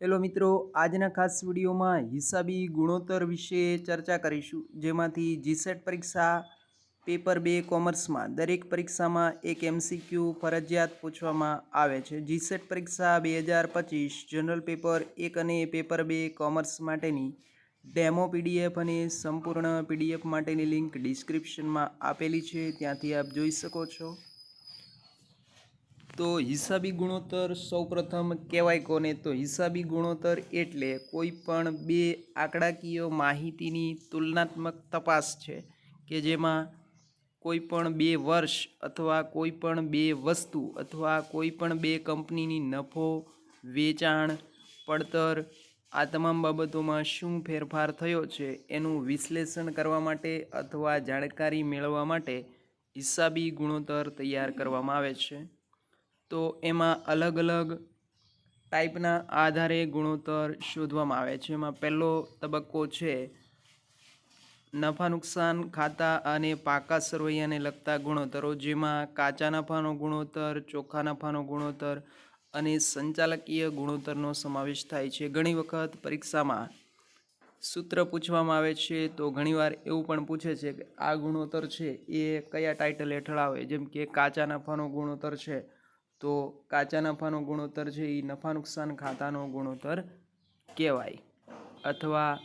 Hello મિત્રો, આજના ખાસ વિડીયોમાં હિસાબી ગુણોત્તર વિશે ચર્ચા કરીશું. જેમાંથી જીસેટ પરીક્ષા, પેપર બે કોમર્સમાં દરેક પરીક્ષામાં એક એમસીક્યુ ફરજિયાત પૂછવામાં આવે છે. જીસેટ પરીક્ષા બે હજાર પચીસ, જનરલ પેપર એક અને પેપર બે કોમર્સ માટેની ડેમો પીડીએફ અને સંપૂર્ણ પીડીએફ માટેની લિંક ડિસ્ક્રિપ્શનમાં આપેલી છે. ત્યાંથી આપ જોઈ શકો છો. તો હિસાબી ગુણોત્તર સૌપ્રથમ કહેવાય કોને? તો હિસાબી ગુણોત્તર એટલે કોઈ પણ બે આંકડાકીય માહિતીની તુલનાત્મક તપાસ છે કે જેમાં કોઈ પણ બે વર્ષ અથવા કોઈ પણ બે વસ્તુ અથવા કોઈ પણ બે કંપનીની નફો, વેચાણ, પડતર આ તમામ બાબતોમાં શું ફેરફાર થયો છે એનું વિશ્લેષણ કરવા માટે અથવા જાણકારી મેળવવા માટે હિસાબી ગુણોત્તર તૈયાર કરવામાં આવે છે. તો એમાં અલગ અલગ ટાઈપના આધારે ગુણોત્તર શોધવામાં આવે છે. એમાં પહેલો તબક્કો છે, નફા નુકસાન ખાતા અને પાકા સરવૈયાને લગતા ગુણોત્તરો, જેમાં કાચા નફાનો ગુણોત્તર ચોખ્ખા નફાનો ગુણોત્તર અને સંચાલકીય ગુણોત્તરનો સમાવેશ થાય છે. ઘણી વખત પરીક્ષામાં સૂત્ર પૂછવામાં આવે છે, તો ઘણીવાર એવું પણ પૂછે છે કે આ ગુણોત્તર છે, એ કયા ટાઇટલ હેઠળ આવે? જેમ કે કાચા નફાનો ગુણોત્તર છે તો કાચા નફાનો ગુણોત્તર છે એ નફા નુકસાન ખાતાનો ગુણોત્તર કહેવાય. અથવા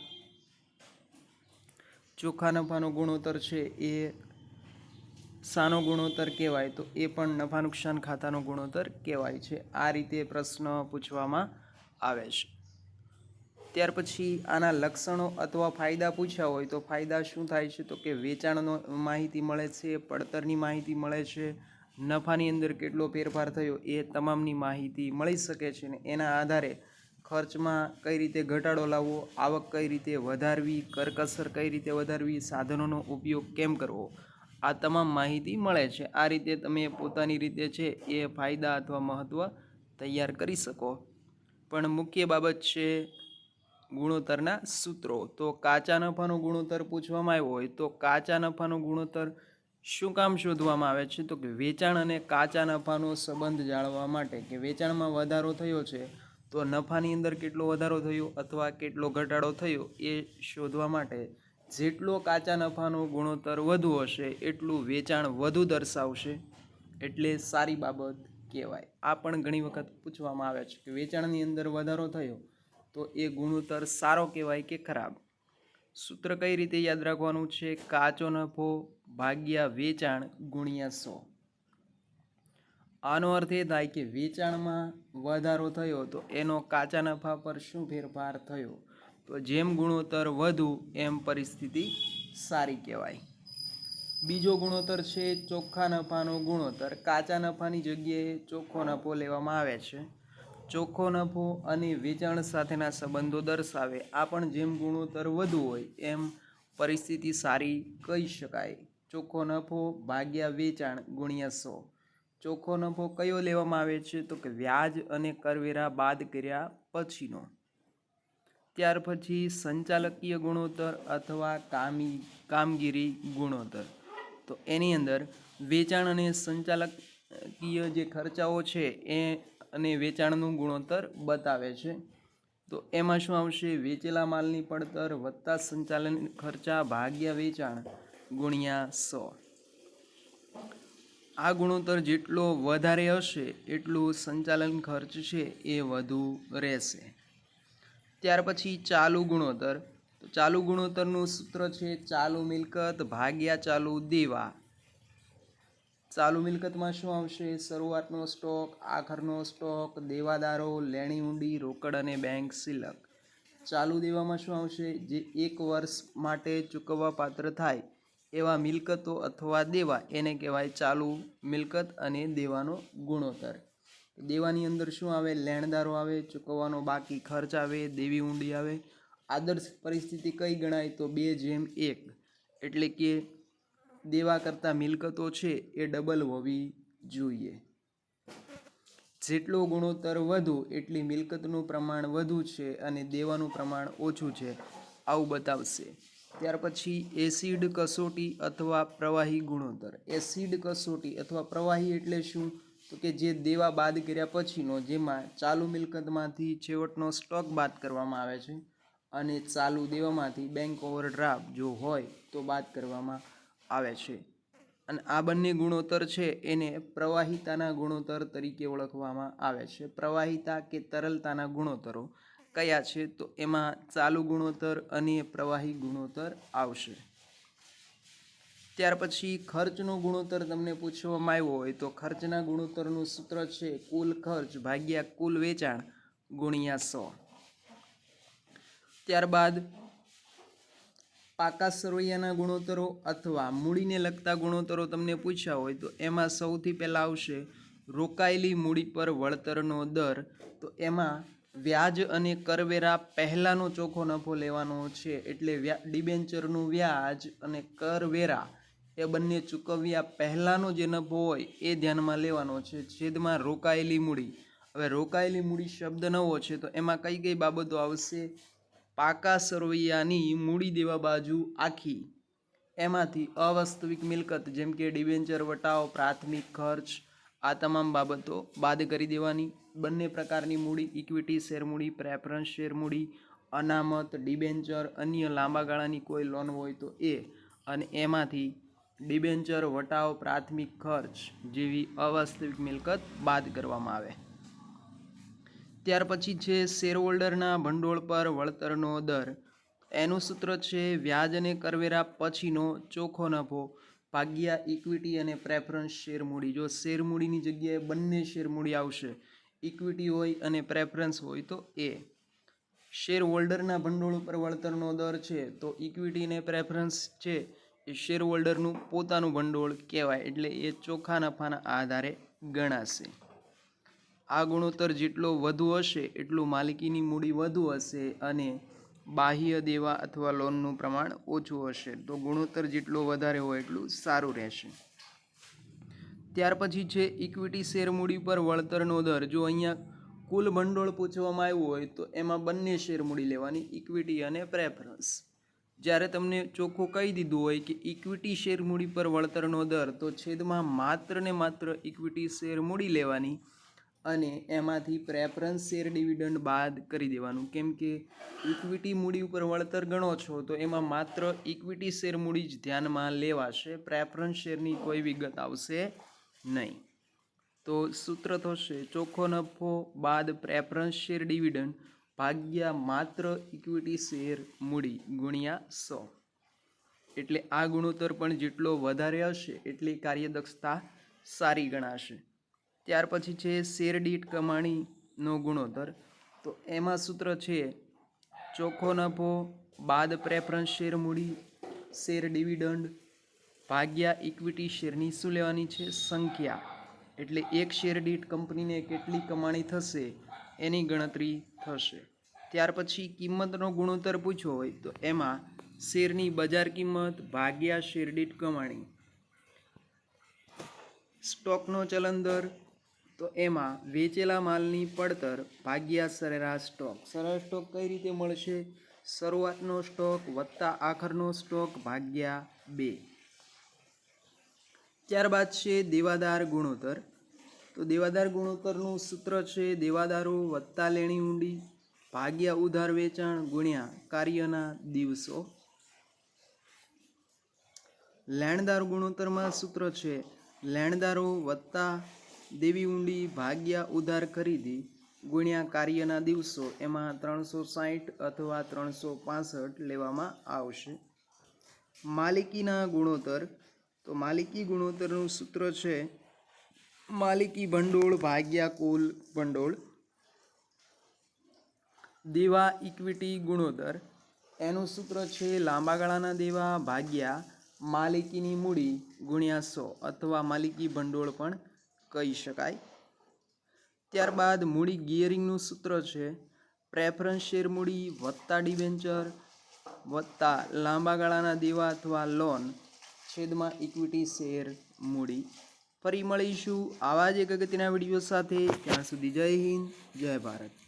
ચોખ્ખા નફાનો ગુણોત્તર છે એ સાનો ગુણોત્તર કહેવાય તો એ પણ નફા નુકસાન ખાતાનો ગુણોત્તર કહેવાય છે. આ રીતે પ્રશ્ન પૂછવામાં આવે છે. ત્યાર પછી આના લક્ષણો અથવા ફાયદા પૂછ્યા હોય તો ફાયદા શું થાય છે? તો કે વેચાણનો માહિતી મળે છે, પડતરની માહિતી મળે છે નફાની અંદર કેટલો ફેરફાર થયો એ તમામની માહિતી મળી શકે છે ને એના આધારે ખર્ચમાં કઈ રીતે ઘટાડો લાવવો, આવક કઈ રીતે વધારવી, કરકસર કઈ રીતે વધારવી, સાધનોનો ઉપયોગ કેમ કરવો, આ તમામ માહિતી મળે છે. આ રીતે તમે પોતાની રીતે છે એ ફાયદા અથવા મહત્ત્વ તૈયાર કરી શકો. પણ મુખ્ય બાબત છે ગુણોત્તરના સૂત્રો. તો કાચા નફાનો ગુણોત્તર પૂછવામાં આવ્યો હોય તો કાચા નફાનો ગુણોત્તર શું કામ શોધવામાં આવે છે? તો કે વેચાણ અને કાચા નફાનો સંબંધ જાળવવા માટે કે વેચાણમાં વધારો થયો છે, તો નફાની અંદર કેટલો વધારો થયો અથવા કેટલો ઘટાડો થયો એ શોધવા માટે જેટલો કાચા નફાનો ગુણોત્તર વધુ હશે, એટલું વેચાણ વધુ દર્શાવશે. એટલે સારી બાબત કહેવાય. આ પણ ઘણી વખત પૂછવામાં આવે છે કે વેચાણની અંદર વધારો થયો તો એ ગુણોત્તર સારો કહેવાય કે ખરાબ? સૂત્ર કઈ રીતે યાદ રાખવાનું છે? કાચો નફો ભાગ્યા વેચાણ ગુણ્યા સો. આનો અર્થ એ થાય કે વેચાણમાં વધારો થયો તો એનો કાચા નફા પર શું ફેરફાર થયો? તો જેમ ગુણોત્તર વધુ, એમ પરિસ્થિતિ સારી કહેવાય. બીજો ગુણોત્તર છે ચોખ્ખા નફાનો ગુણોત્તર. કાચા નફાની જગ્યાએ ચોખ્ખો નફો લેવામાં આવે છે. ચોખ્ખો નફો અને વેચાણ સાથેના સંબંધો દર્શાવે. આ પણ જેમ ગુણોત્તર વધુ હોય, એમ પરિસ્થિતિ સારી કહી શકાય. ચોખ્ખો નફો ભાગ્યા વેચાણ ગુણ્યા સો. ચોખ્ખો નફો કયો લેવામાં આવે છે? તો કે વ્યાજ અને કરવેરા બાદ કર્યા પછીનો. ત્યાર પછી સંચાલકીય ગુણોત્તર અથવા કામી, કામગીરી ગુણોત્તર. તો એની અંદર વેચાણ અને સંચાલકીય જે ખર્ચાઓ છે, એ અને વેચાણનું ગુણોત્તર બતાવે છે. તો એમાં શું આવશે? વેચેલા માલની પડતર વત્તા સંચાલન ખર્ચા ભાગ્યા વેચાણ ગુણ્યા સો. આ ગુણોત્તર જેટલો વધારે હશે, એટલું સંચાલન ખર્ચ છે એ વધુ રહેશે. ત્યાર પછી ચાલુ ગુણોત્તર. તો ચાલુ ગુણોત્તરનું સૂત્ર છે, ચાલુ મિલકત ભાગ્યા ચાલુ દેવા. ચાલુ મિલકતમાં શું આવશે? શરૂઆતનો સ્ટોક, આખરનો સ્ટોક, દેવાદારો, લેણી ઊંડી, રોકડ અને બેંક સિલક ચાલુ દેવામાં શું આવશે? જે એક વર્ષ માટે ચૂકવવા પાત્ર થાય એવા મિલકતો અથવા દેવા, એને કહેવાય ચાલુ મિલકત અને દેવાનો ગુણોત્તર. દેવાની અંદર શું આવે? લેણદારો આવે, ચૂકવવાનો બાકી ખર્ચ આવે, દેવી ઊંડી આવે. આદર્શ પરિસ્થિતિ કઈ ગણાય? તો બે જેમ એક. એટલે કે દેવા કરતાં મિલકતો છે એ ડબલ હોવી જોઈએ. જેટલો ગુણોત્તર વધુ, એટલી મિલકતનું પ્રમાણ વધુ છે અને દેવાનું પ્રમાણ ઓછું છે. આવું બતાવશે. ત્યાર પછી એસિડ કસોટી અથવા પ્રવાહી ગુણોત્તર. એસિડ કસોટી અથવા પ્રવાહી એટલે શું? તો કે જે દેવા બાદ કર્યા પછીનો, જેમાં ચાલુ મિલકતમાંથી છેવટનો સ્ટોક બાદ કરવામાં આવે છે અને ચાલુ દેવામાંથી બેંક ઓવરડ્રાફ્ટ જો હોય તો બાદ કરવામાં આવે છે. અને આ બંને ગુણોત્તર છે એને પ્રવાહિતાના ગુણોત્તર તરીકે ઓળખવામાં આવે છે. પ્રવાહિતા કે તરલતાના ગુણોત્તરો કયા છે તો એમાં ચાલુ ગુણોત્તર અને પ્રવાહી ગુણોત્તર આવશે. ત્યાર પછી ખર્ચનો ગુણોત્તર તમને પૂછવામાં આવ્યો હોય તો ખર્ચના ગુણોત્તરનું સૂત્ર છે કુલ ખર્ચ ભાગ્યા કુલ વેચાણ ગુણ્યા સો. ત્યારબાદ પાકા સરવૈયાના ગુણોત્તરો અથવા મૂડીને લગતા ગુણોત્તરો તમને પૂછ્યા હોય તો એમાં સૌથી પહેલાં આવશે રોકાયેલી મૂડી પર વળતરનો દર. તો એમાં વ્યાજ અને કરવેરા પહેલાંનો ચોખ્ખો નફો લેવાનો છે એટલે વ્યા, ડિબેન્ચરનું વ્યાજ અને કરવેરા એ બંને ચૂકવ્યા પહેલાંનો જે નફો હોય એ ધ્યાનમાં લેવાનો છે. છેદમાં રોકાયેલી મૂડી. હવે રોકાયેલી મૂડી શબ્દ નવો છે તો એમાં કઈ કઈ બાબતો આવશે? પાકા સરવૈયાની મૂડી દેવા બાજુ આખી. એમાંથી અવાસ્તવિક મિલકત જેમ કે ડિબેન્ચર, વટાવ, પ્રાથમિક ખર્ચ, આ તમામ બાબતો બાદ કરી દેવાની. બંને પ્રકારની મૂડી ઇક્વિટી શેર મૂડી પ્રેફરન્સ શેર મૂડી, અનામત, ડિબેન્ચર, અન્ય લાંબા ગાળાની કોઈ લોન હોય તો એ. અને એમાંથી ડિબેન્ચર, વટાવ, પ્રાથમિક ખર્ચ જેવી અવાસ્તવિક મિલકત બાદ કરવામાં આવે. ત્યાર પછી છે શેરહોલ્ડરના ભંડોળ પર વળતરનો દર. એનું સૂત્ર છે વ્યાજ અને કરવેરા પછીનો ચોખ્ખો નફો. ભાગ્યા ઇક્વિટી અને પ્રેફરન્સ શેર મૂડી જો શેર મૂડીની જગ્યાએ બંને શેર મૂડી આવશે ઇક્વિટી હોય અને પ્રેફરન્સ હોય તો એ. શેર હોલ્ડરના ભંડોળ ઉપર વળતરનો દર છે તો ઇક્વિટી અને પ્રેફરન્સ છે એ શેર હોલ્ડરનું પોતાનું ભંડોળ કહેવાય, એટલે એ ચોખ્ખા નફાના આધારે ગણાશે. આ ગુણોત્તર જેટલો વધુ હશે, એટલું માલિકીની મૂડી વધુ હશે અને બાહ્ય દેવા અથવા લોનનું પ્રમાણ ઓછું હશે. તો ગુણોત્તર જેટલો વધારે હોય એટલું સારું રહેશે. ત્યાર પછી છે ઇક્વિટી શેર મૂડી પર વળતરનો દર. જો અહીંયા કુલ ભંડોળ પૂછવામાં આવ્યું હોય, તો એમાં બંને શેર મૂડી લેવાની ઇક્વિટી અને પ્રેફરન્સ જ્યારે તમને ચોખ્ખું કહી દીધું હોય કે ઇક્વિટી શેર મૂડી પર વળતરનો દર, તો છેદમાં માત્ર ને માત્ર ઇક્વિટી શેર મૂડી લેવાની અને એમાંથી પ્રેફરન્સ શેર ડિવિડન્ડ બાદ કરી દેવાનું. કેમ કે ઇક્વિટી મૂડી ઉપર વળતર ગણો છો, તો એમાં માત્ર ઇક્વિટી શેર મૂડી જ ધ્યાનમાં લેવાશે. પ્રેફરન્સ શેરની કોઈ વિગત આવશે નહીં. તો સૂત્ર થશે, ચોખ્ખો નફો બાદ પ્રેફરન્સ શેર ડિવિડન્ડ ભાગ્યા માત્ર ઇક્વિટી શેર મૂડી ગુણ્યા સો. એટલે આ ગુણોત્તર પણ જેટલો વધારે હશે, એટલી કાર્યદક્ષતા સારી ગણાશે. ત્યાર પછી છે શેરડીટ કમાણીનો ગુણોત્તર. તો એમાં સૂત્ર છે, ચોખ્ખો નફો, બાદ પ્રેફરન્સ શેર મૂડી, શેર ડિવિડન્ડ, ભાગ્યા ઇક્વિટી શેરની શું લેવાની છે? સંખ્યા. એટલે એક શેર દીઠ કંપનીને કેટલી કમાણી થશે? એની ગણતરી થશે. ત્યાર પછી કિંમતનો ગુણોત્તર પૂછ્યો હોય તો એમાં શેરની બજાર કિંમત ભાગ્યા શેર દીઠ કમાણી. સ્ટોકનો ચલન દર તો એમાં વેચેલા માલની પડતર ભાગ્યા સરેરાશ સ્ટોક. સરેરાશ સ્ટોક કઈ રીતે મળશે? શરૂઆતનો સ્ટોક વત્તા આખરનો સ્ટોક ભાગ્યા બે. ત્યારબાદ છે દેવાદાર ગુણોત્તર. તો દેવાદાર ગુણોત્તરનું સૂત્ર છે દેવાદારો વત્તા લેણી ઊંડી, ભાગ્યા ઉધાર વેચાણ ગુણ્યા કાર્યના દિવસો. લેણદાર ગુણોત્તરમાં સૂત્ર છે લેણદારો વત્તા દેવી ઊંડી ભાગ્યા ઉધાર ખરીદી ગુણ્યા કાર્યના દિવસો એમાં ત્રણસો સાહીઠ અથવા ત્રણસો પાસઠ લેવામાં આવશે. માલિકીના ગુણોત્તર. તો માલિકી ગુણોત્તરનું સૂત્ર છે, માલિકી ભંડોળ ભાગ્યા કુલ ભંડોળ. દેવા ઇક્વિટી ગુણોત્તર. એનું સૂત્ર છે, લાંબા ગાળાના દેવા ભાગ્યા માલિકીની મૂડી ગુણ્યા સો અથવા માલિકી ભંડોળ પણ કહી શકાય. ત્યારબાદ મૂડી ગિયરિંગનું સૂત્ર છે. પ્રેફરન્સ શેર મૂડી વત્તા ડિબેન્ચર વત્તા લાંબા ગાળાના દેવા અથવા લોન, છેદમાં ઇક્વિટી શેર મૂડી. ફરી મળીશું આવા જ એક અગત્યના વીડિયો સાથે. ત્યાં સુધી જય હિન્દ, જય ભારત.